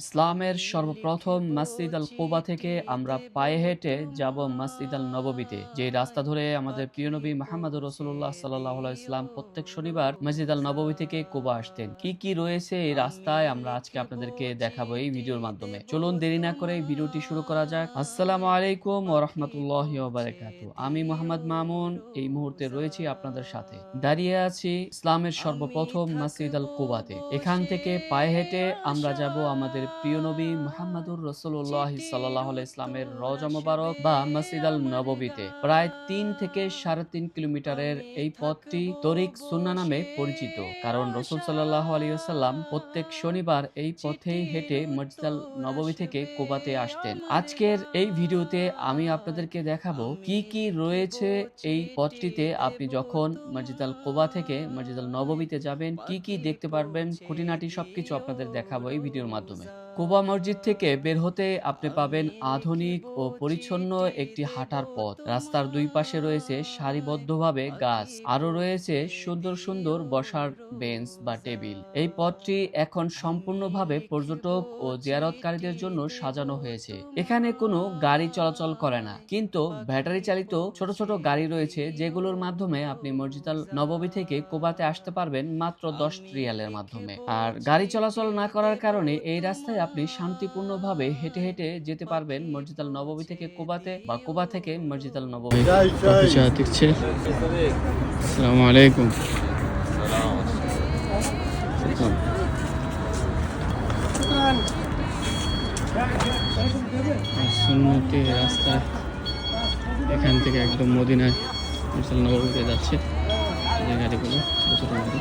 ইসলামের সর্বপ্রথম মসজিদ আল কোবা থেকে আমরা পায়ে হেঁটে যাব মসজিদ আল নববীতে যে রাস্তা ধরে আমাদের প্রিয় নবী মাহমদ রসুল্লাহ সাল্লাহ ইসলাম প্রত্যেক শনিবার মসজিদ আল নববী থেকে কোবা আসতেন। কি কি রয়েছে এই রাস্তায় আমরা আজকে আপনাদেরকে দেখাবো এই ভিডিওর মাধ্যমে। চলুন দেরি না করে এই ভিডিওটি শুরু করা যাক। আসসালামু আলাইকুম ও রহমতুল্লাহ আমি মোহাম্মদ মামুন, এই মুহূর্তে রয়েছি আপনাদের সাথে। দাঁড়িয়ে আছি ইসলামের সর্বপ্রথম মসজিদ আল কোবাতে এখান থেকে পায়ে হেঁটে আমরা যাব আমাদের প্রিয় নবী মোহাম্মদুর রসুল্লাহ সাল্লাহ ইসলামের রজা মোবারক বা মসজিদ আল নববীতে প্রায় তিন থেকে সাড়ে তিন কিলোমিটারের এই পথটি তরিক সুন্না নামে পরিচিত। কারণ রসুল সাল্লাহ আলিয়াল্লাম প্রত্যেক শনিবার এই পথেই হেঁটে মসজিদ আল নববী থেকে কোবাতে আসতেন। আজকের এই ভিডিওতে আমি আপনাদেরকে দেখাবো কি কি রয়েছে এই পথটিতে আপনি যখন মসজিদ আল কোবা থেকে মসজিদ আল নববীতে যাবেন কি কি দেখতে পারবেন খুঁটিনাটি সবকিছু আপনাদের দেখাবো এই ভিডিওর মাধ্যমে। কোবা মসজিদ থেকে বের হতে আপনি পাবেন আধুনিক ও পরিচ্ছন্ন একটি হাঁটার পথ। রাস্তার দুই পাশে রয়েছে সারিবদ্ধভাবে গাছ আরও রয়েছে সুন্দর সুন্দর বসার বেঞ্চ বা টেবিল। এই পথটি এখন সম্পূর্ণভাবে পর্যটক ও জিয়ারতকারীদের জন্য সাজানো হয়েছে। এখানে কোনো গাড়ি চলাচল করে না, কিন্তু ব্যাটারি চালিত ছোট ছোট গাড়ি রয়েছে যেগুলোর মাধ্যমে আপনি মসজিদ নববী থেকে কোবাতে আসতে পারবেন মাত্র দশ রিয়ালের মাধ্যমে। আর গাড়ি চলাচল না করার কারণে এই রাস্তায় আপনি শান্তিপূর্ণভাবে হেঁটে হেঁটে যেতে পারবেন মসজিদ আল থেকে কোবাতে বা কোবা থেকে মসজিদ আল নববী। চা আসসালামু আলাইকুম। রাস্তা এখান থেকে একদম মদিনায় মসজিদ আল নববীতে যাচ্ছে। গাড়িগুলো ছোট গাড়ি।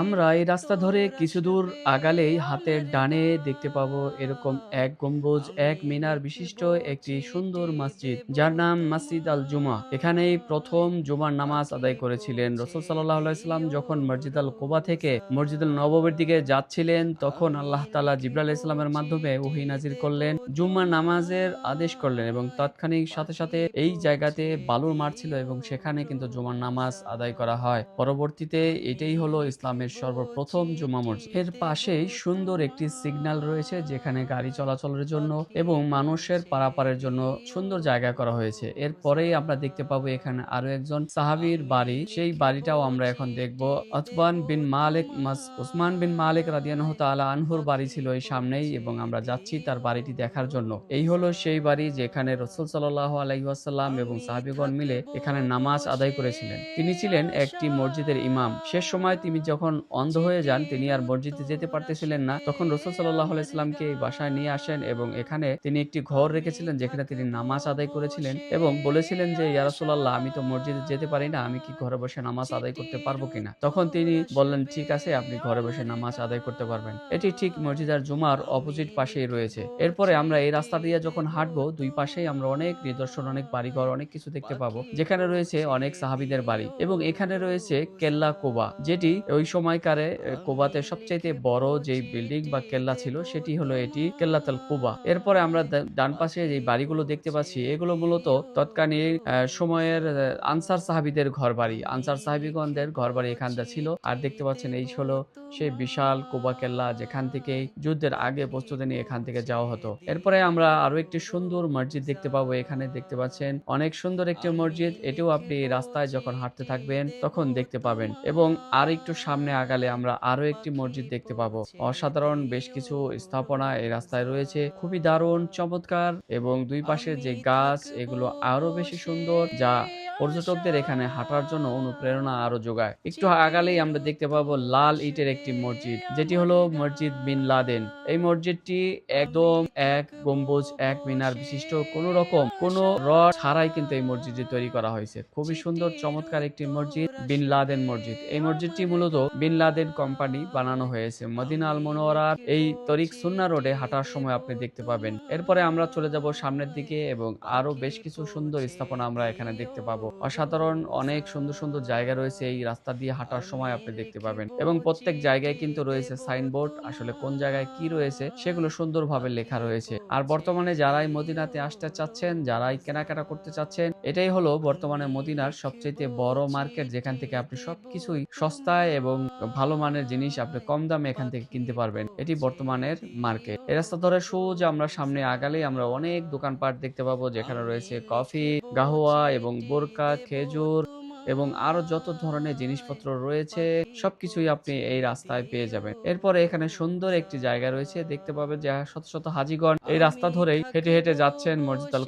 আমরা এই রাস্তা ধরে কিছু দূর আগালেই হাতের ডানে দেখতে পাবো এরকম এক গম্বুজ, এক মিনার বিশিষ্ট একটি সুন্দর মসজিদ, যার নাম মসজিদ আল জুমা। এখানেই প্রথম জুমার নামাজ আদায় করেছিলেন রসুল আলাইসাল্লাম যখন মসজিদ আল কোবা থেকে মসজিদ আল নববীর দিকে যাচ্ছিলেন, তখন আল্লাহ তালা জিব্রাল ইসলামের মাধ্যমে ওহি নাজির করলেন জুম্মার নামাজের আদেশ করলেন এবং তৎক্ষণিক সাথে সাথে এই জায়গাতে বালুর মাঠ ছিল এবং সেখানে কিন্তু জুমার নামাজ আদায় করা হয়। পরবর্তীতে এটাই হলো ইসলামের সর্বপ্রথম জুমা মসজিদ। এর পাশেই সুন্দর একটি সিগন্যাল রয়েছে যেখানে গাড়ি চলাচলের জন্য এবং মানুষের পারাপারের জন্য সুন্দর জায়গা করা হয়েছে। এরপরেই আমরা দেখতে পাবো এখানে আরও একজন সাহাবীর বাড়ি। সেই বাড়িটাও আমরা এখন দেখব। অথবান বিন মালিক মাস ওসমান বিন মালিক রাদিয়ানহ তাআলা আনহুর বাড়ি ছিল এই সামনেই এবং আমরা যাচ্ছি তার বাড়িটি দেখার জন্য। এই হলো সেই বাড়ি যেখানে রসুল সাল্লাহ আলাইসাল্লাম এবং সাহাবিগণ মিলে এখানে নামাজ আদায় করেছিলেন। তিনি ছিলেন একটি মসজিদের ইমাম। শেষ সময় তিনি যখন অন্ধ হয়ে যান, তিনি আর মসজিদে যেতে পারতেছিলেন না। তখন রসুল সাল্লাহ আলাইসাল্লামকে এই বাসায় নিয়ে আসেন এবং এখানে তিনি একটি ঘর রেখেছিলেন যেখানে তিনি নামাজ আদায় করেছিলেন এবং বলেছিলেন যে ইয়ারসোল্লাহ আমি তো মসজিদে যেতে পারি না, আমি কি ঘরে বসে নামাজ আদায় করতে পারব কিনা? তখন তিনি বললেন, ঠিক আছে, আপনি ঘরে বসে নামাজ আদায় করতে পারবেন। এটি ঠিক মসজিদ আর জুমার অপোজিট পাশেই রয়েছে। এরপরে আমরা এই রাস্তা দিয়ে যখন হাঁটবো, দুই পাশেই আমরা অনেক নিদর্শন, অনেক বাড়িঘর, অনেক কিছু দেখতে পাবো। যেখানে রয়েছে অনেক সাহাবিদের বাড়ি এবং এখানে রয়েছে কেল্লা কোবা, যেটি ওই সময়কারে কোবাতে সবচাইতে বড় যেই বিল্ডিং বা কেল্লা ছিল, সেটি হলো এটি কেল্লাতাল কোবা। এরপরে আমরা ডান পাশে যে বাড়িগুলো দেখতে পাচ্ছি, এগুলো মূলত তৎকালীন সময়ের আনসার সাহাবিদের ঘর বাড়ি আনসার সাহাবিগণদের ঘর বাড়ি এখানটা ছিল। আর দেখতে পাচ্ছেন এই হলো সেই বিশাল কোবা কেল্লা, যেখান থেকে যুদ্ধের আগে প্রস্তুতি নিয়ে এখান থেকে যাওয়া হতো। এরপরে আমরা আরও একটি সুন্দর মসজিদ দেখতে পাবো। এখানে দেখতে পাচ্ছেন অনেক সুন্দর একটি মসজিদ। এটিও আপনি রাস্তায় যখন হাঁটতে থাকবেন, তখন দেখতে পাবেন। এবং আর একটু সামনে আগালে আমরা আরও একটি মসজিদ দেখতে পাবো। অসাধারণ বেশ কিছু স্থাপনা এই রাস্তায় রয়েছে। খুবই দারুণ, চমৎকার এবং দুই পাশে যে গাছ, এগুলো আরও বেশি সুন্দর, যা পর্যটকদের এখানে হাঁটার জন্য অনুপ্রেরণা আরও যোগায়। একটু আগালেই আমরা দেখতে পাবো লাল ইটের একটি মসজিদ যেটি হলো মসজিদ বিন লাদেন। এই মসজিদটি একদম এক গম্বুজ এক মিনার বিশিষ্ট। কোন রকম কোন রড ছাড়াই কিন্তু এই মসজিদটি তৈরি করা হয়েছে। খুবই সুন্দর চমৎকার একটি মসজিদ বিন লাদেন মসজিদ। এই মসজিদটি মূলত বিন লাদেন কোম্পানি বানানো হয়েছে। মদিনা আল মনোয়ারার এই তরিক সুন্না রোডে হাঁটার সময় আপনি দেখতে পাবেন। এরপরে আমরা চলে যাব সামনের দিকে এবং আরও বেশ কিছু সুন্দর স্থাপনা আমরা এখানে দেখতে পাবো। পাবো অসাধারণ অনেক সুন্দর সুন্দর জায়গা রয়েছে এই রাস্তা দিয়ে হাঁটার সময় আপনি দেখতে পাবেন। এবং প্রত্যেক জায়গায় কিন্তু রয়েছে সাইনবোর্ড, আসলে কোন জায়গায় কি রয়েছে সেগুলো সুন্দরভাবে লেখা রয়েছে। আর বর্তমানে যারাই মদিনাতে আসতে চাচ্ছেন, যারাই কেনাকাটা করতে চাচ্ছেন, এটাই হলো বর্তমানে মদিনার সবচেয়ে বড় মার্কেট, যেখান থেকে আপনি সবকিছুই সস্তায় এবং ভালো মানের জিনিস আপনি কম দামে এখান থেকে কিনতে পারবেন। এটি বর্তমানের মার্কেট। এই রাস্তা ধরে সোজা আমরা সামনে আগালেই আমরা অনেক দোকানপাট দেখতে পাবো, যেখানে রয়েছে কফি, গাহুয়া এবং বোরকা খেজুর এবং আরও যত ধরনের জিনিসপত্র রয়েছে সবকিছুই আপনি এই রাস্তায় পেয়ে যাবেন এরপরে এখানে সুন্দর একটি জায়গা রয়েছে দেখতে পাবেন যে শত শত হাজিগণ এই রাস্তা ধরেই হেঁটে হেঁটে যাচ্ছেন মসজিদ আল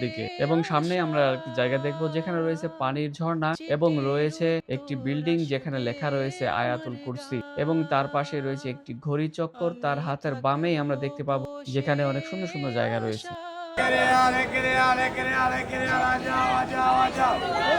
দিকে এবং সামনে আমরা একটি জায়গা দেখব যেখানে রয়েছে পানির ঝর্ণা এবং রয়েছে একটি বিল্ডিং যেখানে লেখা রয়েছে আয়াতুল কুরসি এবং তার পাশে রয়েছে একটি ঘড়ি চক্কর তার হাতের বামেই আমরা দেখতে পাবো যেখানে অনেক সুন্দর সুন্দর জায়গা রয়েছে বাঁচাও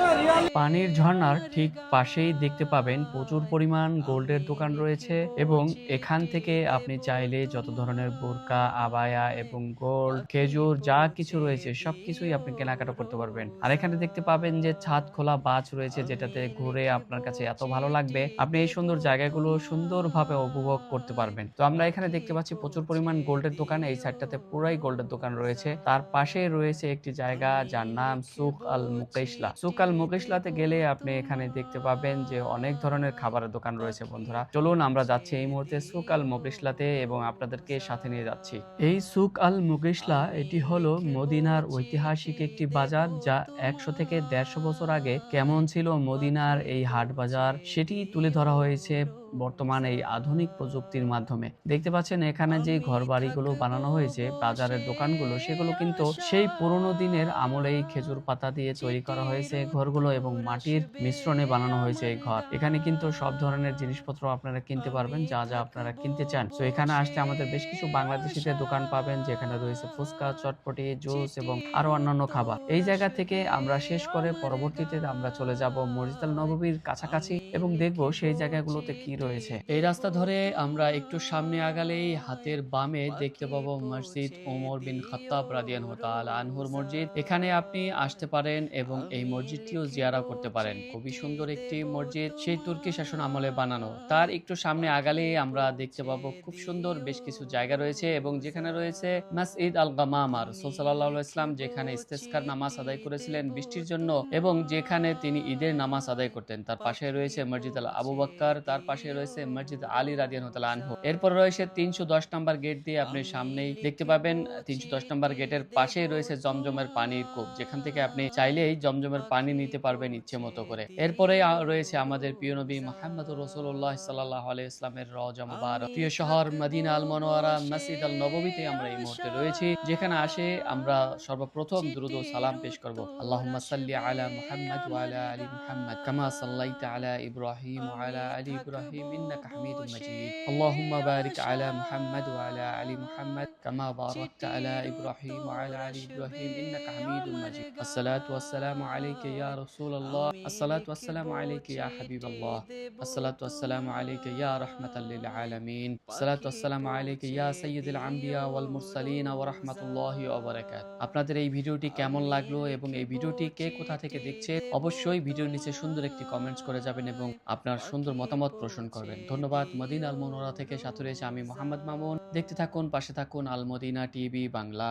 পানির ঝর্ণার ঠিক পাশেই দেখতে পাবেন প্রচুর পরিমাণ গোল্ডের দোকান রয়েছে এবং এখান থেকে আপনি চাইলে যত ধরনের বোরকা, আবায়া এবং গোল্ড, খেজুর, যা কিছু রয়েছে, সবকিছুই আপনি কেনাকাটা করতে পারবেন। আর এখানে দেখতে পাবেন যে ছাদ খোলা বাচ রয়েছে যেটাতে ঘুরে আপনার কাছে এত ভালো লাগবে, আপনি এই সুন্দর জায়গাগুলো সুন্দরভাবে উপভোগ করতে পারবেন। তো আমরা এখানে দেখতে পাচ্ছি প্রচুর পরিমাণ গোল্ডের দোকান, এই সাইডটাতে পুরাই গোল্ডের দোকান রয়েছে। তার পাশে রয়েছে একটি জায়গা যার নাম সুক আল মুকেশলা সুক আল মুকেশলাতে গেলে আপনি এখানে দেখতে পাবেন যে অনেক ধরনের খাবারের দোকান রয়েছে, বন্ধুরা। চলুন আমরা যাচ্ছি এই মুহূর্তে সুক আল মুগিসলাতে এবং আপনাদেরকে সাথে নিয়ে যাচ্ছি। এই সুক আল মুগিসলা এটি হলো মদিনার ঐতিহাসিক একটি বাজার যা একশো থেকে দেড়শো বছর আগে কেমন ছিল মদিনার এই হাট বাজার। সেটি তুলে ধরা হয়েছে বর্তমান এই আধুনিক প্রযুক্তির মাধ্যমে। দেখতে পাচ্ছেন এখানে যে ঘর বাড়িগুলো বানানো হয়েছে বাজারের দোকানগুলো সেগুলো কিন্তু সেই পুরোনো দিনের আমলেই খেজুর পাতা দিয়ে তৈরি করা হয়েছে ঘরগুলো এবং মাটির মিশ্রণে বানানো হয়েছে এই ঘর। এখানে কিন্তু সব ধরনের জিনিসপত্র আপনারা কিনতে পারবেন যা যা আপনারা কিনতে চান। তো এখানে আসলে আমাদের বেশ কিছু বাংলাদেশিদের দোকান পাবেন যেখানে রয়েছে ফুচকা চটপটি জুস এবং আরও অন্যান্য খাবার। এই জায়গা থেকে আমরা শেষ করে পরবর্তীতে আমরা চলে যাব মসজিদ আল নববীর কাছাকাছি এবং দেখব সেই জায়গাগুলোতে কি রয়েছে। এই রাস্তা ধরে আমরা একটু সামনে আগালেই হাতের বামে দেখতে পাবো মসজিদ ওমর বিন খত্তাব রাদিয়ান তাআলা আনহুর মসজিদ। এখানে আপনি আসতে পারেন এবং এই মসজিদটিও জিয়ারা করতে পারেন। খুবই সুন্দর একটি মসজিদ। সেই তুর্কি শাসন আমলে বানানো। তার একটু সামনে আগালেই আমরা দেখতে পাবো খুব সুন্দর বেশ কিছু জায়গা রয়েছে এবং যেখানে রয়েছে মসজিদ আল গামামা রসুল ইসলাম যেখানে ইস্তেস্কার নামাজ আদায় করেছিলেন বৃষ্টির জন্য এবং যেখানে তিনি ঈদের নামাজ আদায় করতেন। তার পাশে রয়েছে মসজিদ আল আবু বাক্কার, তার পাশে রয়েছে মসজিদ আলী রাদিয়ান আনহু। এরপর রয়েছে তিনশো দশ নম্বর গেট দিয়ে আপনি সামনেই দেখতে পাবেন তিনশো দশ নম্বর গেটের পাশেই রয়েছে জমজমের পানির কূপ। যেখান থেকে আপনি চাইলেই জমজমের পানি নিতে পারবেন ইচ্ছে মতো করে। এরপরে রয়েছে আমাদের প্রিয় নবী মোহাম্মদ রসুল্লাহ সাল্লাহ আলাইহি ইসলামের রজা মুবারক। প্রিয় শহর মদিনা আল মনোয়ারা মসজিদ আল নববীতে আমরা এই মুহূর্তে রয়েছি। যেখানে আসে আমরা সর্বপ্রথম দ্রুত সালাম পেশ করব। আল্লাহ সাল্লি আলা মুহাম্মদ আলা আলি মুহাম্মদ কামা সাল্লাইতা আলা ইব্রাহিম আলা আলি ইব্রাহিম। ইন্নাকা হামিদুম মাজিদ আল্লাহুম্মা বারিক আলা মুহাম্মদ ওয়া আলা আলি মুহাম্মদ কামা বারাকতা আলা ইব্রাহিম ওয়া আলা আলি ইব্রাহিম ইন্নাকা হামিদুম মাজিদ আসসালাতু ওয়াসসালামু আলাইকা ইয়া রাসূলুল্লাহ আসসালাতু ওয়াসসালামু আলাইকা ইয়া হাবিবাল্লাহ الصلاة والسلام عليك يا رحمة للعالمين الصلاة والسلام عليك يا سيد الأنبياء والمرسلين ورحمة الله وبركاته আপনাদের এই ভিডিওটি কেমন লাগলো এবং এই ভিডিওটি কে কোথা থেকে দেখছে অবশ্যই ভিডিওর নিচে সুন্দর একটি কমেন্টস করে যাবেন এবং আপনার সুন্দর মতামত পোষণ করবেন ধন্যবাদ। মদিন আল মনোরা থেকে সাথে রয়েছে আমি মোহাম্মদ মামুন। দেখতে থাকুন, পাশে থাকুন আল মদিনা টিভি বাংলা।